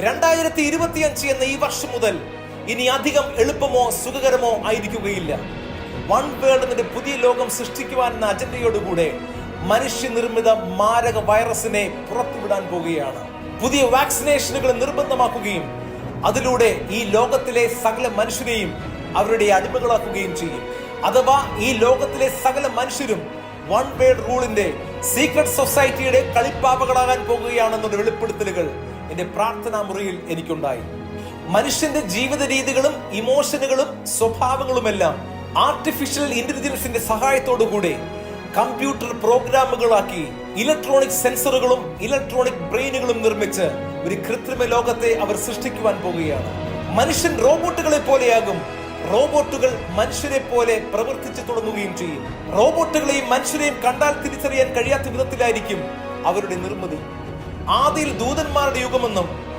രണ്ടായിരത്തി ഇരുപത്തിയഞ്ച് എന്ന ഈ വർഷം മുതൽ ഇനി അധികം എളുപ്പമോ സുഖകരമോ ആയിരിക്കുകയില്ല. വൺ വേൾഡ് എന്നൊരു പുതിയ ലോകം സൃഷ്ടിക്കുവാൻ എന്ന അജണ്ടയോടുകൂടെ മനുഷ്യനിർമ്മിത മാരക വൈറസിനെ പുറത്തുവിടാൻ പോകുകയാണ് പുതിയ വാക്സിനേഷനുകൾ നിർബന്ധമാക്കുകയും അതിലൂടെ ഈ ലോകത്തിലെ സകല മനുഷ്യരെയും അവരുടെ അടിമകളാക്കുകയും ചെയ്യും. അഥവാ ഈ ലോകത്തിലെ സകല മനുഷ്യരും വൺ വേൾഡ് റൂളിന്റെ സീക്രട്ട് സൊസൈറ്റിയുടെ കളിപ്പാവകളാകാൻ പോകുകയാണെന്നുള്ള വെളിപ്പെടുത്തലുകൾ എന്റെ പ്രാർത്ഥനാ മുറിയിൽ എനിക്കുണ്ടായി. മനുഷ്യന്റെ ജീവിത രീതികളും ഇമോഷനുകളും സ്വഭാവങ്ങളുമെല്ലാം ആർട്ടിഫിഷ്യൽ ഇന്റലിജൻസിന്റെ സഹായത്തോടുകൂടെ കമ്പ്യൂട്ടർ പ്രോഗ്രാമുകളാക്കി ഇലക്ട്രോണിക് സെൻസറുകളും ഇലക്ട്രോണിക് ബ്രെയിനുകളും നിർമ്മിച്ച് ഒരു കൃത്രിമ ലോകത്തെ അവർ സൃഷ്ടിക്കുവാൻ പോകുകയാണ്. മനുഷ്യൻ റോബോട്ടുകളെ പോലെയാകും റോബോട്ടുകൾ മനുഷ്യരെ പോലെ പ്രവർത്തിച്ചു തുടങ്ങുകയും ചെയ്യും. റോബോട്ടുകളെയും മനുഷ്യരെയും കണ്ടാൽ തിരിച്ചറിയാൻ കഴിയാത്ത വിധത്തിലായിരിക്കും അവരുടെ നിർമ്മിതി. ആദിയിൽ ദൂതന്മാരുടെ യുഗമെന്നും